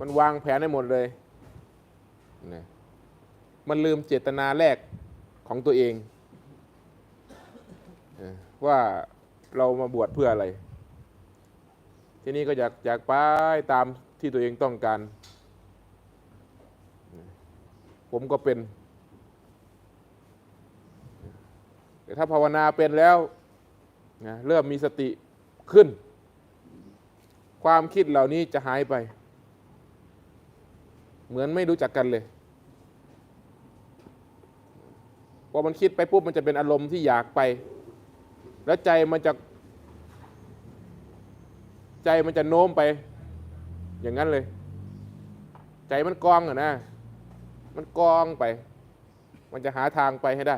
มันวางแผนได้หมดเลยนะมันลืมเจตนาแรกของตัวเองว่าเรามาบวชเพื่ออะไร ทีนี้ก็อยากอยากไปตามที่ตัวเองต้องการ ผมก็เป็น แต่ถ้าภาวนาเป็นแล้วนะเริ่มมีสติขึ้น ความคิดเหล่านี้จะหายไป เหมือนไม่รู้จักกันเลยพอมันคิดไปปุ๊บมันจะเป็นอารมณ์ที่อยากไป แล้วใจมันจะ ใจมันจะโน้มไป อย่างนั้นเลย ใจมันกองอะนะ มันกองไป มันจะหาทางไปให้ได้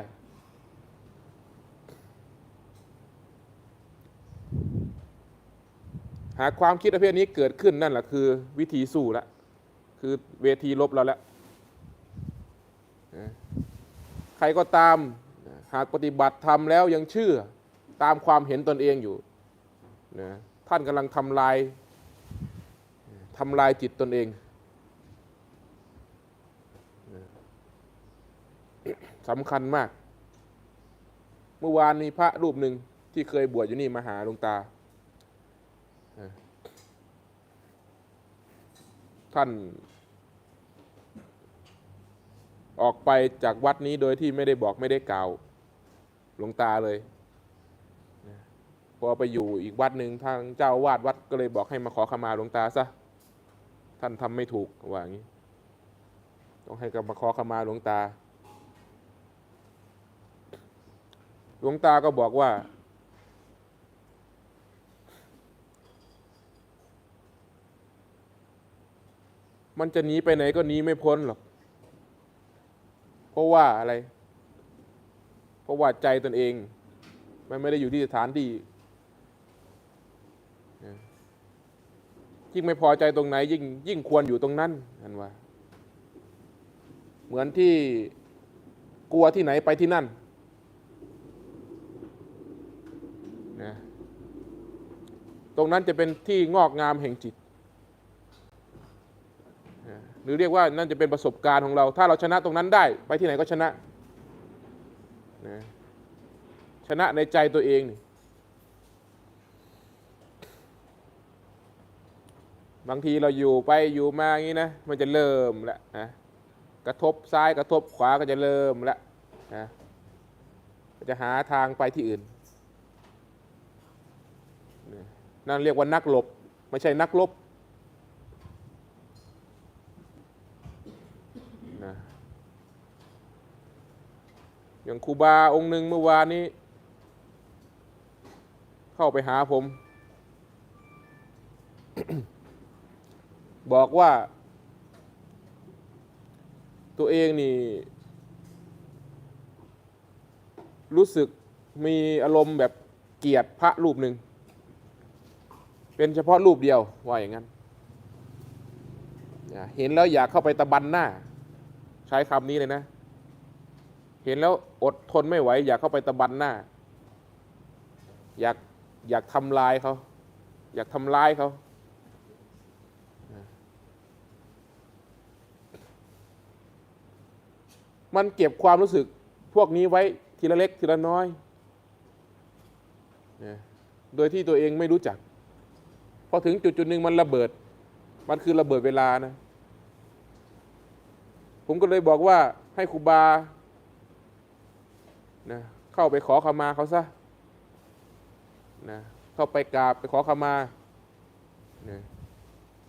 หากความคิดประเภทนี้เกิดขึ้นนั่นแหละคือ วิธีสู้ละ คือเวทีลบเราแล้วใครก็ตามหากปฏิบัติทำแล้วยังเชื่อตามความเห็นตนเองอยู่นะท่านกำลังทำลายทำลายจิตตนเองสำคัญมาก เมื่อวานนี้พระรูปหนึ่งที่เคยบวชอยู่นี่มาหาหลวงตา ท่าน ออกไปจากวัดนี้โดยที่ไม่ได้บอกไม่ได้กล่าวหลวงตาเลยพอไปอยู่อีกวัดหนึ่งทางเจ้าวาดวัดก็เลยบอกให้มาขอขมาหลวงตาซะท่านทำไม่ถูกว่าอย่างนี้ ต้องให้กับมาขอขมาหลวงตา หลวงตาก็บอกว่า มันจะหนีไปไหนก็หนีไม่พ้นหรอก เพราะว่าอะไร เพราะว่าใจตนเอง มันไม่ได้อยู่ที่สถานที่ยิ่งไม่พอใจตรงไหน ยิ่งยิ่งควรอยู่ตรงนั้นนั่นว่า เหมือนที่กลัวที่ไหนไปที่นั่นนะตรงนั้นจะเป็นที่งอกงามแห่งจิต หรือเรียกว่านั่นจะเป็นประสบการณ์ของเรา ถ้าเราชนะตรงนั้นได้ ไปที่ไหนก็ชนะนะชนะในใจตัวเองนี่บางทีเราอยู่ไปอยู่มาอย่างนี้นะ มันจะเริ่มแล้วนะกระทบซ้ายกระทบขวาก็จะเริ่มแล้วนะจะหาทางไปที่อื่นนะนั่นเรียกว่านักหลบ ไม่ใช่นักลบ อย่างครูบาองค์หนึ่งเมื่อวานนี้ เข้าไปหาผม บอกว่า ตัวเองนี่ รู้สึกมีอารมณ์แบบเกลียดพระรูปหนึ่ง เป็นเฉพาะรูปเดียวว่าอย่างนั้น เห็นแล้วอยากเข้าไปตะบันหน้า ใช้คำนี้เลยนะ เห็นแล้ว อดทนไม่ไหว อยากเข้าไปตะบันหน้า อยากอยากทำลายเขา อยากทำลายเขา มันเก็บความรู้สึกพวกนี้ไว้ทีละเล็กทีละน้อย โดยที่ตัวเองไม่รู้จัก พอถึงจุดจุดหนึ่งมันระเบิด มันคือระเบิดเวลานะ ผมก็เลยบอกว่าให้ครูบา นะเข้าไปขอขมาเขาซะนะเข้าไปกราบไปขอขมานะ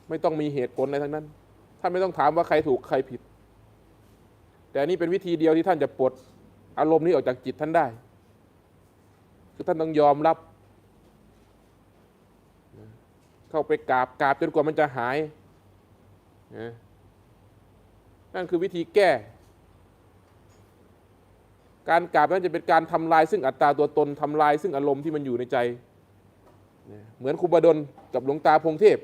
ไม่ต้องมีเหตุผลอะไรทั้งนั้น ท่านไม่ต้องถามว่าใครถูกใครผิด แต่อันนี่เป็นวิธีเดียวที่ท่านจะปลดอารมณ์นี้ออกจากจิตท่านได้ คือท่านต้องยอมรับ เข้าไปกราบกราบจนกว่ามันจะหาย นั่นคือวิธีแก้ การกราบนั้นจะเป็นการทำลายซึ่งอัตตาตัวตนทำลายซึ่งอารมณ์ที่มันอยู่ในใจ เหมือนครูบดลกับหลวงตาพงเทพ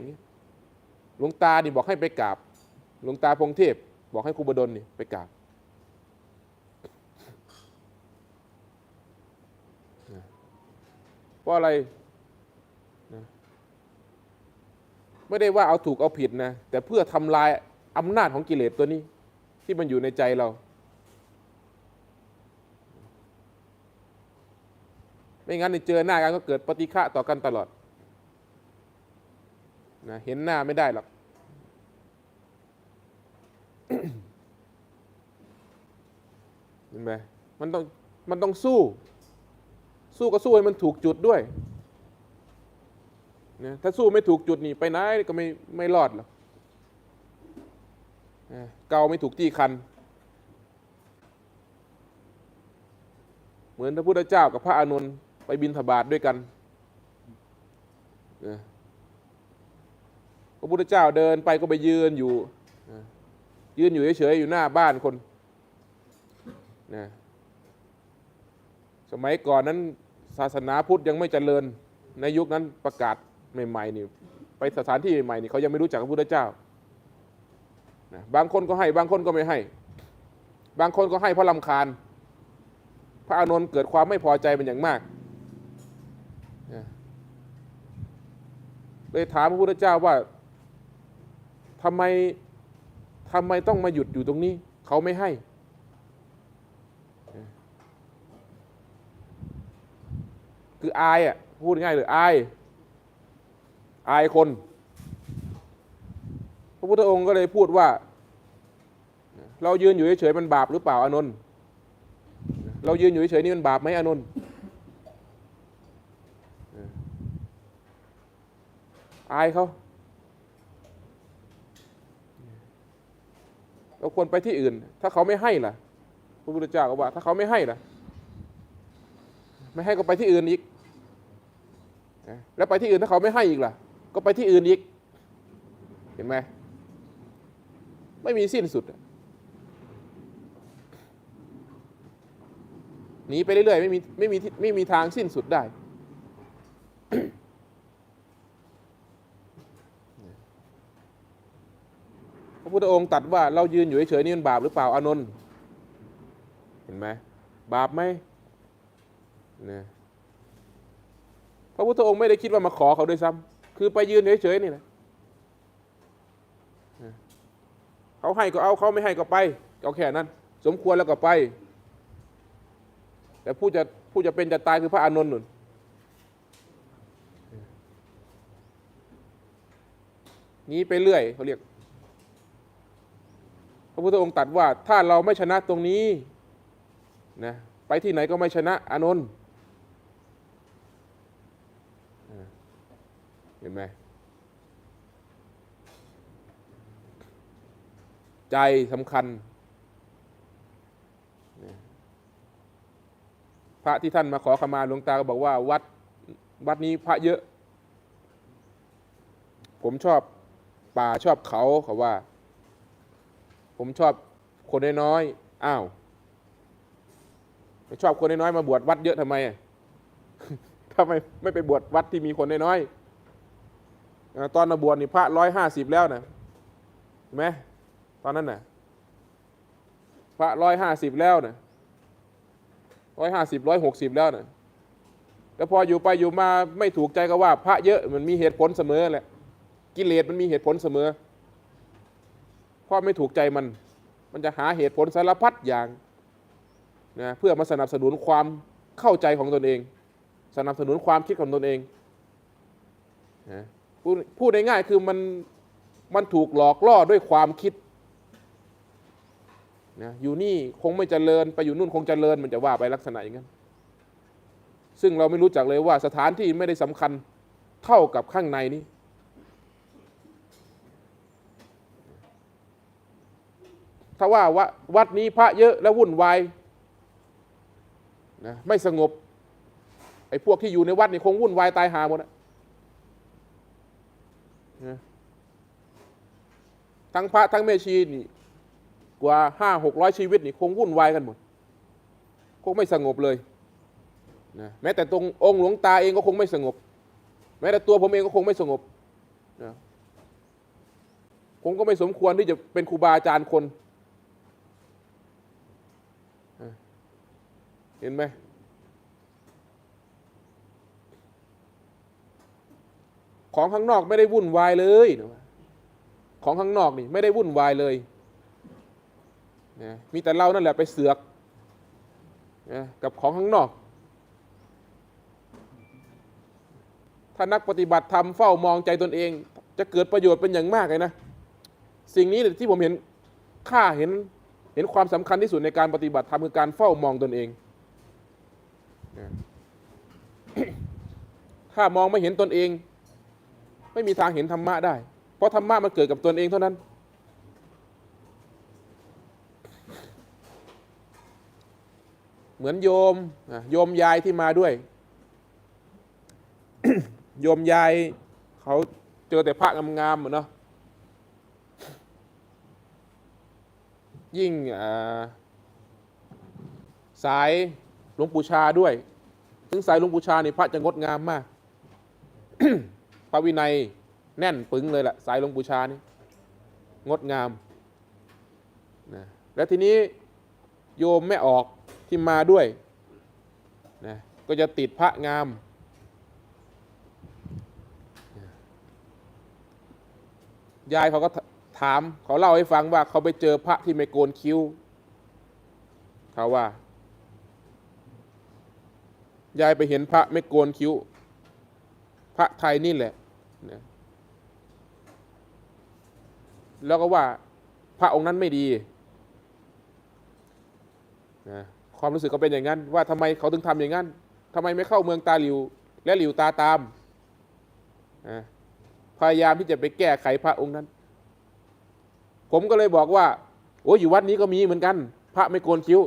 หลวงตานี่บอกให้ไปกราบ หลวงตาพงเทพ บอกให้ครูบดลนี่ไปกราบเพราะอะไรไม่ได้ว่าเอาถูกเอาผิดนะ แต่เพื่อทำลายอำนาจของกิเลสตัวนี้ ที่มันอยู่ในใจเรา ไม่งั้นเนี่ยเจอหน้ากันก็เกิดปฏิฆะต่อกันตลอดนะเห็นหน้าไม่ได้หรอกเห็นไหมมันต้องมันต้องสู้ สู้ก็สู้ให้มันถูกจุดด้วยนะถ้าสู้ไม่ถูกจุดนี่ไปไหนก็ไม่ไม่รอดหรอกเกาไม่ถูกที่คัน เหมือนพระพุทธเจ้ากับพระอานนท์ ไปบินทบาทด้วยกันพระพุทธเจ้าเดินไปก็ไปยืนอยู่ ยืนอยู่เฉยๆอยู่หน้าบ้านคนนะสมัยก่อนนั้นศาสนาพุทธยังไม่เจริญ ในยุคนั้นประกาศใหม่ๆนี่ไปสถานที่ใหม่ๆนี่เขายังไม่รู้จักพระพุทธเจ้านะบางคนก็ให้ บางคนก็ไม่ให้ บางคนก็ให้เพราะลำคาญ พระอานนท์เกิดความไม่พอใจเป็นอย่างมากนะ เลยถามพระพุทธเจ้าว่าทำไมทำไมต้องมาหยุดอยู่ตรงนี้ เขาไม่ให้ คืออายอะพูดง่ายเลยอาย อายคน พระพุทธองค์ก็เลยพูดว่า เรายืนอยู่เฉยๆมันบาปหรือเปล่าอานนท์เรายืนอยู่เฉยๆนี่มันบาปไหมอานนท์เออ อายเขาเราควรไปที่อื่น ถ้าเขาไม่ให้ล่ะพระพุทธเจ้าก็ว่า ถ้าเขาไม่ให้ล่ะ ไม่ให้ก็ไปที่อื่นอีก แล้วไปที่อื่นถ้าเขาไม่ให้อีกล่ะ ก็ไปที่อื่นอีก เห็นไหมไม่มีสิ้นสุดหนีไปเรื่อยๆไม่มีไม่มีไม่มีทางสิ้นสุดได้ ระพุทธองค์ตัดว่าเรายืนอยู่เฉยๆนี่มันบาปหรือเปล่าอานนท์เห็นไหมบาปไหมนะพระพุทธองค์ไม่ได้คิดว่ามาขอเขาด้วยซ้ำคือไปยืนเฉยๆนี่แหละนะเขาให้ก็เอาเขาไม่ให้ก็ไปเอาแค่นั้น สมควรแล้วก็ไป แต่ผู้จะผู้จะเป็นจะตายคือพระอานนท์นุ่นนี้ไปเรื่อยเขาเรียก ระพุทธองค์ตรัสว่าถ้าเราไม่ชนะตรงนี้นะไปที่ไหนก็ไม่ชนะอานนท์เห็นไหมใจสำคัญ พระที่ท่านมาขอขมาหลวงตาก็บอกว่าวัดวัดนี้พระเยอะ ผมชอบป่าชอบเขาเขาว่า ผมชอบคนน้อยๆอ้าวไม่ชอบคนน้อยๆมาบวชวัดเยอะทำไมทำไมไม่ไปบวชวัดที่มีคนน้อยๆตอนมาบวชนี่พระร้อยห้าสิบแล้วนะเห็นไหมตอนนั้นน่ะพระร้อยห้าสิบแล้วนะร้อยห้าสิบร้อยหกสิบแล้วนะแล้วพออยู่ไปอยู่มาไม่ถูกใจก็ว่า พระเยอะมันมีเหตุผลเสมอแหละกิเลสมันมีเหตุผลเสมอ พราะไม่ถูกใจมัน มันจะหาเหตุผลสารพัดอย่างนะเพื่อมาสนับสนุนความเข้าใจของตนเอง สนับสนุนความคิดของตนเองนะพูดพูดง่ายๆคือมันมันถูกหลอกล่อด้วยความคิดนะอยู่นี่คงไม่เจริญไปอยู่นู่นคงเจริญมันจะว่าไปลักษณะอย่างนั้นซึ่งเราไม่รู้จักเลยว่าสถานที่ไม่ได้สำคัญเท่ากับข้างในนี้ ถ้าว่าวัดวัดนี้พระเยอะแล้ววุ่นวายนะไม่สงบ ไอ้พวกที่อยู่ในวัดนี่คงวุ่นวายตายหาหมดนะทั้งพระทั้งแม่ชีนี่ กว่าห้าหกร้อยชีวิตนี่คงวุ่นวายกันหมด คงไม่สงบเลยนะแม้แต่ตรงองค์หลวงตาเองก็คงไม่สงบ แม้แต่ตัวผมเองก็คงไม่สงบนะผมก็ไม่สมควรที่จะเป็นครูบาอาจารย์คนนะ เห็นไหมของข้างนอกไม่ได้วุ่นวายเลยของข้างนอกนี่ไม่ได้วุ่นวายเลยนะมีแต่เรานั่นแหละไปเสือกนะกับของข้างนอก ถ้านักปฏิบัติธรรมเฝ้ามองใจตนเอง จะเกิดประโยชน์เป็นอย่างมากเลยนะ สิ่งนี้ที่ผมเห็นค่าเห็นเห็นความสำคัญที่สุดในการปฏิบัติธรรมคือการเฝ้ามองตนเอง ถ้ามองไม่เห็นตนเอง ไม่มีทางเห็นธรรมะได้ เพราะธรรมะมันเกิดกับตนเองเท่านั้น เหมือนโยมโยมยายที่มาด้วย โยมยายเขาเจอแต่พระงามๆอะเนาะยิ่งสาย หลวงปู่ชาด้วย ถึงสายหลวงปู่ชานี่พระจะงดงามมาก พระวินัยแน่นปึงเลยแหละสายหลวงปู่ชานี่งดงามนะแล้วทีนี้โยมไม่ออกที่มาด้วยนะก็จะติดพระงาม ยายเขาก็ถามเขาเล่าให้ฟังว่าเขาไปเจอพระที่ไม่โกนคิ้ว เขาว่า ยายไปเห็นพระไม่โกนคิ้ว พระไทยนี่แหละนะแล้วก็ว่าพระองค์นั้นไม่ดีนะความรู้สึกก็เป็นอย่างนั้น ว่าทำไมเขาถึงทำอย่างนั้นทำไมไม่เข้าเมืองตาหลิว และหลิวตาตามนะพยายามที่จะไปแก้ไขพระองค์นั้น ผมก็เลยบอกว่า โอ้ยอยู่วัดนี้ก็มีเหมือนกัน พระไม่โกนคิ้ว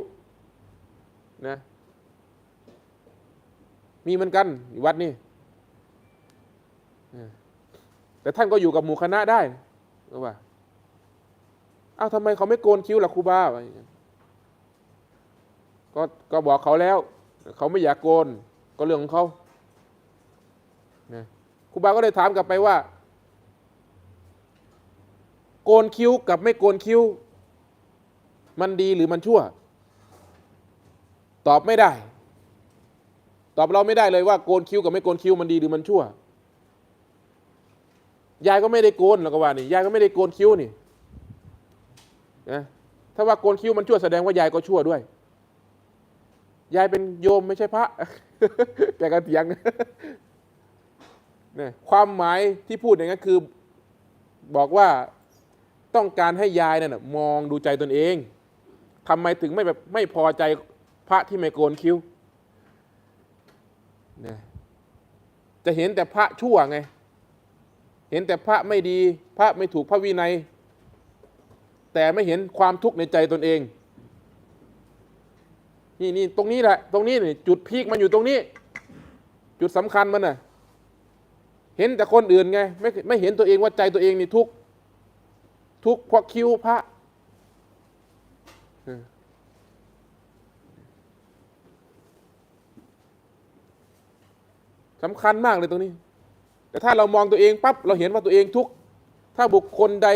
นะ มีเหมือนกันอยู่วัดนี้เออแต่ท่านก็อยู่กับหมู่คณะได้ก็ว่าอ้าวทำไมเขาไม่โกนคิ้วล่ะครูบาไรอย่างเงี้ยก็ก็บอกเขาแล้ว เขาไม่อยากโกน ก็เรื่องของเขาครูบาก็เลยถามกลับไปว่า โกนคิ้วกับไม่โกนคิ้ว มันดีหรือมันชั่ว ตอบไม่ได้ ตอบเราไม่ได้เลยว่าโกนคิ้วกับไม่โกนคิ้วมันดีหรือมันชั่วยายก็ไม่ได้โกนแล้วก็ว่านี่ยายก็ไม่ได้โกนคิ้วนี่นะถ้าว่าโกนคิ้วมันชั่วแสดงว่ายายก็ชั่วด้วย ยายเป็นโยมไม่ใช่พระแกก็เถียงเนี่ยความหมายที่พูดอย่างนั้นคือบอกว่าต้องการให้ยายนั่นมองดูใจตนเองทำไมถึงไม่แบบไม่พอใจพระที่ไม่โกนคิ้ว นี่ยจะเห็นแต่พระชั่วไง เห็นแต่พระไม่ดี พระไม่ถูกพระวินัย แต่ไม่เห็นความทุกข์ในใจตนเอง นี่นี่ตรงนี้แหละ ตรงนี้นี่จุดพีคมันอยู่ตรงนี้ จุดสำคัญมันน่ะ เห็นแต่คนอื่นไง ไม่ไม่เห็นตัวเองว่าใจตัวเองนี่ทุกข์ทุกข์เพราะคิ้วพระเออ สำคัญมากเลยตรงนี้ แต่ถ้าเรามองตัวเองปั๊บเราเห็นว่าตัวเองทุกข์ถ้าบุคคลใด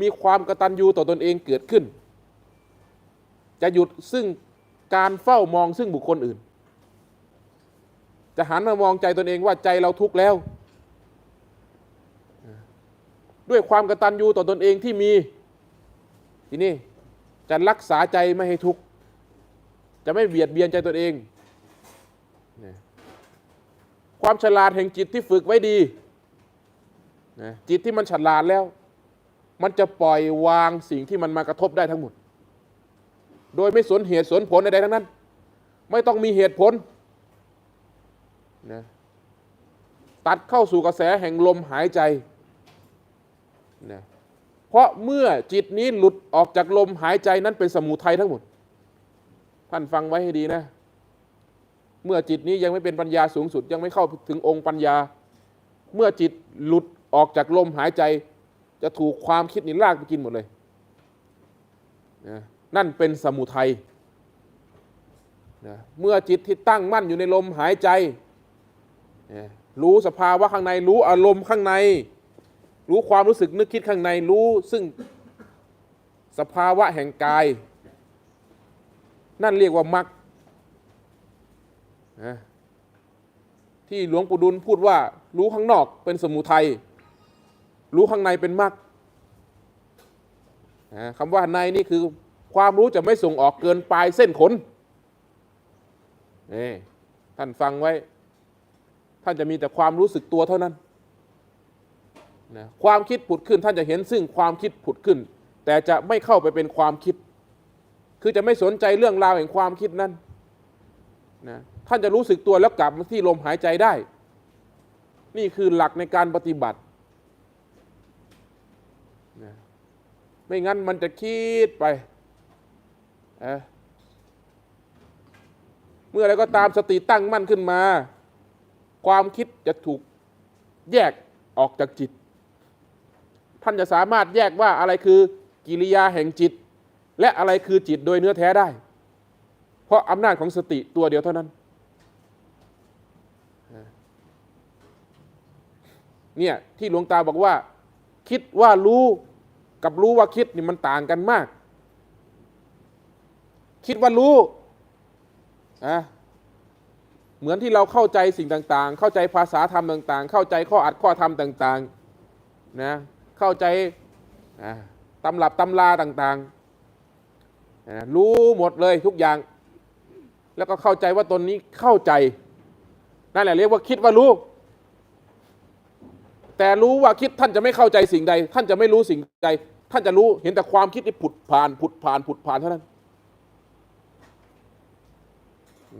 มีความกระตัญญูต่อตนเองเกิดขึ้น จะหยุดซึ่งการเฝ้ามองซึ่งบุคคลอื่น จะหันมามองใจตนเองว่าใจเราทุกข์แล้ว ด้วยความกระตัญญูต่อตนเองที่มีทีนี้จะรักษาใจไม่ให้ทุกข์จะไม่เบียดเบียนใจตนเองนะ ความฉลาดแห่งจิตที่ฝึกไว้ดีนะจิตที่มันฉลาดแล้ว มันจะปล่อยวางสิ่งที่มันมากระทบได้ทั้งหมด โดยไม่สนเหตุสนผลใดๆทั้งนั้น ไม่ต้องมีเหตุผลนะตัดเข้าสู่กระแสแห่งลมหายใจนะเพราะเมื่อจิตนี้หลุดออกจากลมหายใจนั้นเป็นสมุทัยทั้งหมด ท่านฟังไว้ให้ดีนะ เมื่อจิตนี้ยังไม่เป็นปัญญาสูงสุด ยังไม่เข้าถึงองค์ปัญญา เมื่อจิตหลุดออกจากลมหายใจ จะถูกความคิดนี่ลากไปกินหมดเลยนะนั่นเป็นสมุทัยนะเมื่อจิตที่ตั้งมั่นอยู่ในลมหายใจนะรู้สภาวะข้างใน รู้อารมณ์ข้างใน รู้ความรู้สึกนึกคิดข้างในรู้ซึ่งสภาวะแห่งกาย นั่นเรียกว่ามรรค นะที่หลวงปู่ดุลพูดว่า รู้ข้างนอกเป็นสมุทัยรู้ข้างในเป็นมรรคคำว่าในนี่คือความรู้จะไม่ส่งออกเกินปลายเส้นขนนี่ท่านฟังไว้ ท่านจะมีแต่ความรู้สึกตัวเท่านั้นนะความคิดผุดขึ้น ท่านจะเห็นซึ่งความคิดผุดขึ้น แต่จะไม่เข้าไปเป็นความคิด คือจะไม่สนใจเรื่องราวแห่งความคิดนั้นนะ ท่านจะรู้สึกตัวแล้วกลับมาที่ลมหายใจได้ นี่คือหลักในการปฏิบัตินะไม่งั้นมันจะคิดไปเเมื่อไรก็ตามสติตั้งมั่นขึ้นมา ความคิดจะถูกแยกออกจากจิต ท่านจะสามารถแยกว่าอะไรคือกิริยาแห่งจิต และอะไรคือจิตโดยเนื้อแท้ได้ เพราะอำนาจของสติตัวเดียวเท่านั้น เนี่ยที่หลวงตาบอกว่า คิดว่ารู้กับรู้ว่าคิดนี่มันต่างกันมาก คิดว่ารู้อะเหมือนที่เราเข้าใจสิ่งต่าง ๆ เข้าใจภาษาธรรมต่าง ๆ เข้าใจข้ออัดข้อธรรมต่าง ๆ นะ เข้าใจอ่าตำรับตำราต่างๆอ่ารู้หมดเลยทุกอย่าง แล้วก็เข้าใจว่าตนนี้เข้าใจ นั่นแหละเรียกว่าคิดว่ารู้ แต่รู้ว่าคิดท่านจะไม่เข้าใจสิ่งใด ท่านจะไม่รู้สิ่งใด ท่านจะรู้เห็นแต่ความคิดที่ผุดผ่านผุดผ่านผุดผ่านเท่านั้น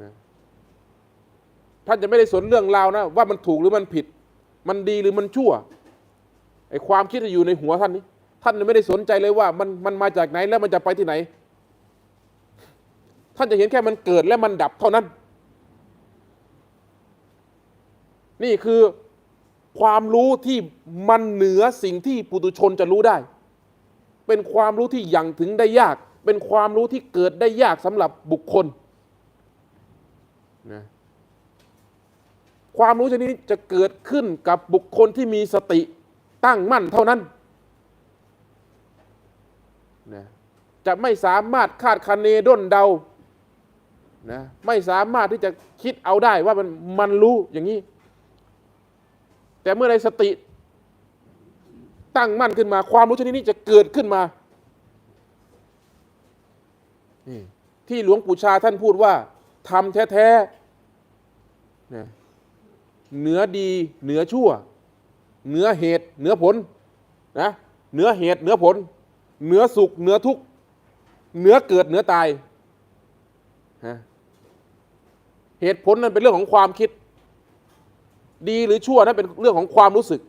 นะท่านจะไม่ได้สนเรื่องราวนะ ว่ามันถูกหรือมันผิด มันดีหรือมันชั่วไอ้ความคิดที่อยู่ในหัวท่านนี้ ท่านไม่ได้สนใจเลยว่า มันมันมาจากไหนแล้วมันจะไปที่ไหน ท่านจะเห็นแค่มันเกิดและมันดับเท่านั้น นี่คือ ความรู้ที่มันเหนือสิ่งที่ปุตุชนจะรู้ได้ เป็นความรู้ที่ยังถึงได้ยาก เป็นความรู้ที่เกิดได้ยากสำหรับบุคคลนะความรู้ชนิดนี้จะเกิดขึ้นกับบุคคลที่มีสติตั้งมั่นเท่านั้นนะจะไม่สามารถคาดคะเนด้นเดานะไม่สามารถที่จะคิดเอาได้ว่ามันมันรู้อย่างนี้ แต่เมื่อใดสติตั้งมั่นขึ้นมา ความรู้ชนิดนี้จะเกิดขึ้นมาที่หลวงปู่ชาท่านพูดว่าทำแท้ๆเหนือดีเหนือชั่ว เหนือเหตุ เหนือผลนะเหนือเหตุ เหนือผล เหนือสุข เหนือทุกข์เหนือเกิดเหนือตายเหตุผลนั้นเป็นเรื่องของความคิด ดีหรือชั่วนั้นเป็นเรื่องของความรู้สึก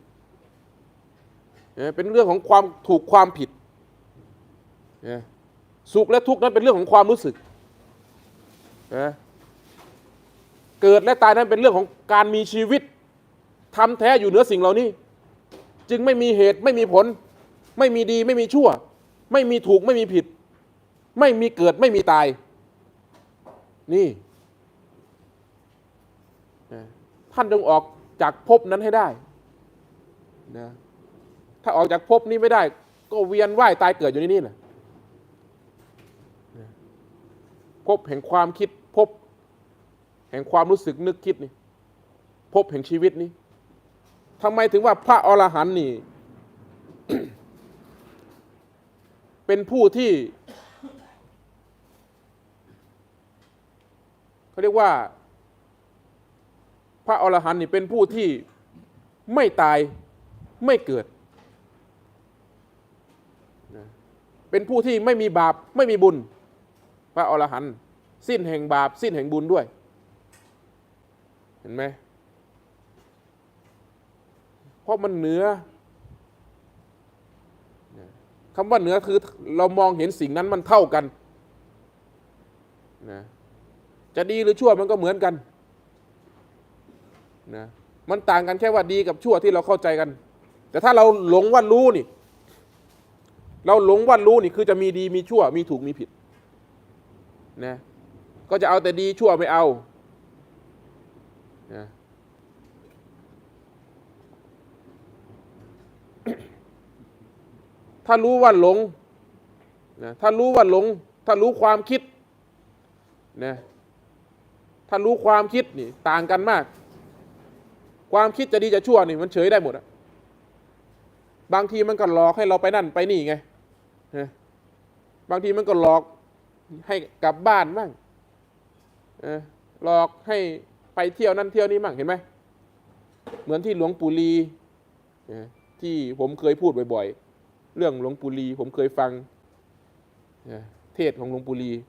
เป็นเรื่องของความถูกความผิด สุขและทุกข์นั้นเป็นเรื่องของความรู้สึก เกิดและตายนั้นเป็นเรื่องของการมีชีวิตทำแท้อยู่เหนือสิ่งเหล่านี้ จึงไม่มีเหตุไม่มีผล ไม่มีดีไม่มีชั่ว ไม่มีถูกไม่มีผิด ไม่มีเกิดไม่มีตาย นี่ท่านจงออก จากภพนั้นให้ได้นะถ้าออกจากภพนี้ไม่ได้ ก็เวียนว่ายตายเกิดอยู่ในนี่แหละภพแห่งความคิดภพแห่งความรู้สึกนึกคิดนี่ภพแห่งชีวิตนี้ทำไมถึงว่าพระอรหันต์นี่ เป็นผู้ที่เขาเรียกว่า พระอรหันต์นี่เป็นผู้ที่ไม่ตายไม่เกิด เป็นผู้ที่ไม่มีบาปไม่มีบุญ พระอรหันต์สิ้นแห่งบาป สิ้นแห่งบุญด้วย เห็นไหมเพราะมันเหนือคำว่าเหนือคือเรามองเห็นสิ่งนั้นมันเท่ากันนะจะดีหรือชั่วมันก็เหมือนกัน นะมันต่างกันแค่ว่าดีกับชั่วที่เราเข้าใจกัน แต่ถ้าเราหลงว่ารู้นี่ เราหลงว่ารู้นี่คือจะมีดีมีชั่ว มีถูกมีผิดนะก็จะเอาแต่ดีชั่วไม่เอานะถ้ารู้ว่าหลงนะถ้ารู้ว่าหลง ถ้ารู้ความคิดนะถ้ารู้ความคิดนี่ต่างกันมาก ความคิดจะดีจะชั่วนี่มันเฉยได้หมดอะบางทีมันก็หลอกให้เราไปนั่นไปนี่ไงบางทีมันก็หลอกให้กลับบ้านบ้างหลอกให้ไปเที่ยวนั่นเที่ยวนี้บ้างเห็นไหมเหมือนที่หลวงปู่ลีที่ผมเคยพูดบ่อย ๆ เรื่องหลวงปู่ลีผมเคยฟังเทศของหลวงปู่ลีน่า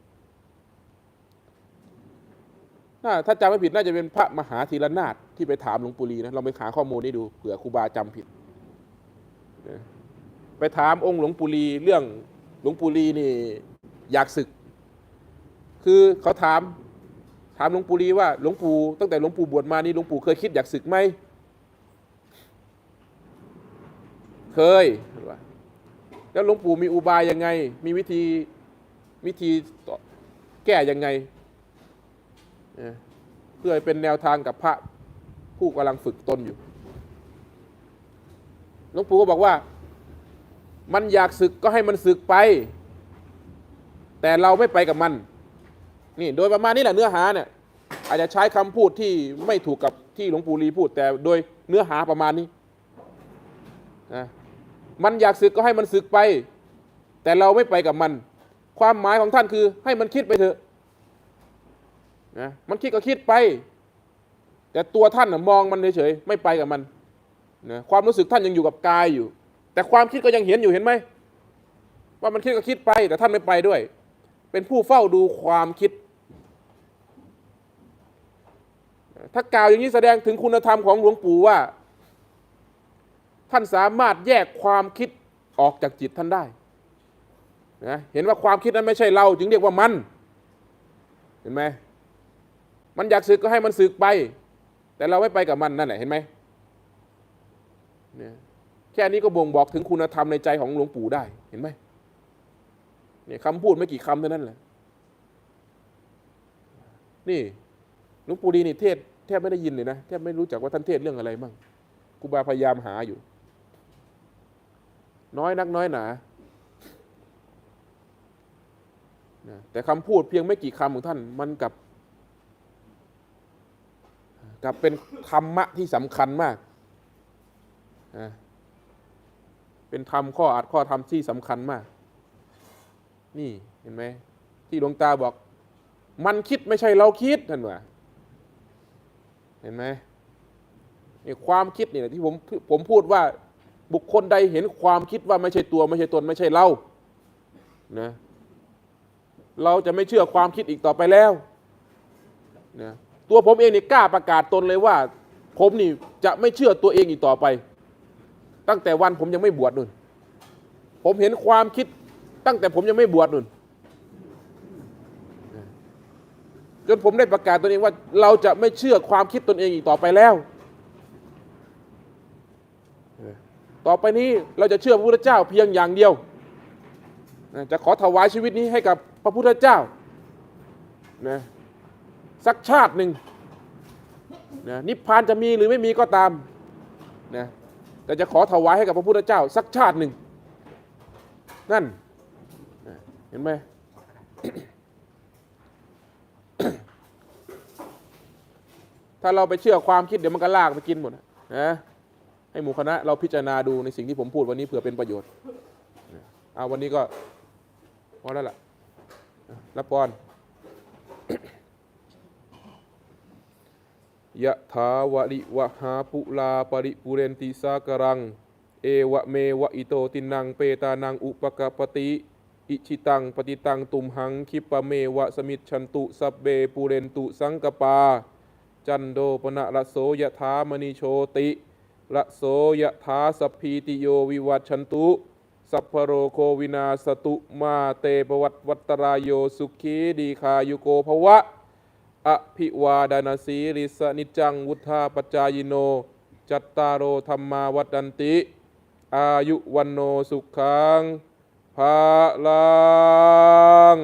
ถ้าจำไม่ผิดน่าจะเป็นพระมหาธีรนาถที่ไปถามหลวงปู่ลีนะเราไปหาข้อมูลนี้ดูเผื่อครูบาจำผิด ไปถามองค์หลวงปู่ลีเรื่องหลวงปู่ลีนี่อยากศึก คือเขาถาม ถามหลวงปู่ลีว่าหลวงปู่ตั้งแต่หลวงปู่บวชมานี่หลวงปู่เคยคิดอยากศึกไหมเคย แล้วหลวงปู่มีอุบายยังไง มีวิธีวิธีแก้ยังไง เพื่อเป็นแนวทางกับพระผู้กำลังฝึกตนอยู่หลวงปู่ก็บอกว่า มันอยากศึกก็ให้มันศึกไป แต่เราไม่ไปกับมัน นี่โดยประมาณนี้แหละเนื้อหาเนี่ยอาจจะใช้คำพูดที่ไม่ถูกกับที่หลวงปู่ลีพูด แต่โดยเนื้อหาประมาณนี้นะมันอยากศึกก็ให้มันศึกไป แต่เราไม่ไปกับมัน ความหมายของท่านคือให้มันคิดไปเถอะ นะมันคิดก็คิดไป แต่ตัวท่านนะมองมันเฉยๆไม่ไปกับมันนะความรู้สึกท่านยังอยู่กับกายอยู่ แต่ความคิดก็ยังเห็นอยู่เห็นไหมว่ามันคิดก็คิดไป แต่ท่านไม่ไปด้วย เป็นผู้เฝ้าดูความคิด ถ้ากล่าวอย่างนี้แสดงถึงคุณธรรมของหลวงปู่ว่า ท่านสามารถแยกความคิดออกจากจิตท่านได้นะเห็นว่าความคิดนั้นไม่ใช่เรา จึงเรียกว่ามัน เห็นไหม มันอยากสึกก็ให้มันสึกไป แต่เราไม่ไปกับมันนั่นแหละเห็นไหมเนี่ยแค่นี้ก็บ่งบอกถึงคุณธรรมในใจของหลวงปู่ได้เห็นไหมเนี่ยคำพูดไม่กี่คำเท่านั้นแหละนี่หลวงปู่ดีนี่เทศแทบไม่ได้ยินเลยนะแทบไม่รู้จักว่าท่านเทศเรื่องอะไรบ้างครูบาพยายามหาอยู่ น้อยนักน้อยหนานะแต่คำพูดเพียงไม่กี่คำของท่านมันกับ กับเป็นธรรมะที่สำคัญมาก เป็นธรรมข้ออัดข้อธรรมที่สำคัญมาก นี่เห็นไหมที่หลวงตาบอก มันคิดไม่ใช่เราคิดท่านว่าเห็นไหมนี่ความคิดเนี่ยที่ผมผมพูดว่าบุคคลใดเห็นความคิดว่าไม่ใช่ตัว ไม่ใช่ตนไม่ใช่เรานะเราจะไม่เชื่อความคิดอีกต่อไปแล้วนะ ตัวผมเองนี่กล้าประกาศตนเลยว่า ผมนี่จะไม่เชื่อตัวเองอีกต่อไป ตั้งแต่วันผมยังไม่บวชนู่น ผมเห็นความคิดตั้งแต่ผมยังไม่บวชนู่นจนผมได้ประกาศตนเองว่าเราจะไม่เชื่อความคิดตนเองอีกต่อไปแล้วต่อไปนี้เราจะเชื่อพระพุทธเจ้าเพียงอย่างเดียว จะขอถวายชีวิตนี้ให้กับพระพุทธเจ้านะ สักชาติหนึ่งนะนิพพานจะมีหรือไม่มีก็ตามนะแต่จะขอถวายให้กับพระพุทธเจ้า สักชาติหนึ่ง นั่นนะเห็นไหมถ้าเราไปเชื่อความคิดเดี๋ยวมันก็ลากไปกินหมดนะให้หมู่คณะเราพิจารณาดูในสิ่งที่ผมพูดวันนี้เผื่อเป็นประโยชน์เอาวันนี้ก็พอแล้วล่ะรับพร ยะถาวะลิวะหาปุลาปริปุเรนติสากรัง เอวะเมวะอิโตตินังเปตานังอุปกปปติ อิชิตังปฏิตังตุมหังคิปะเมวะสมิจฉันตุสัพเบปุเรนตุสังกปา จันโดปนะระโสยะถามณีโชติระโสยะถาสัพพีติโยวิวัชันตุ สัพพโรโควินาสตุมาเตปวัตวัตรายโยสุขีดีคายุโกภวะ อภิวาดานาสีริสนิจัง วุธาปจายโน จัตตารโอธรรมาวัดันติ อายุวันโนสุขังภาลัง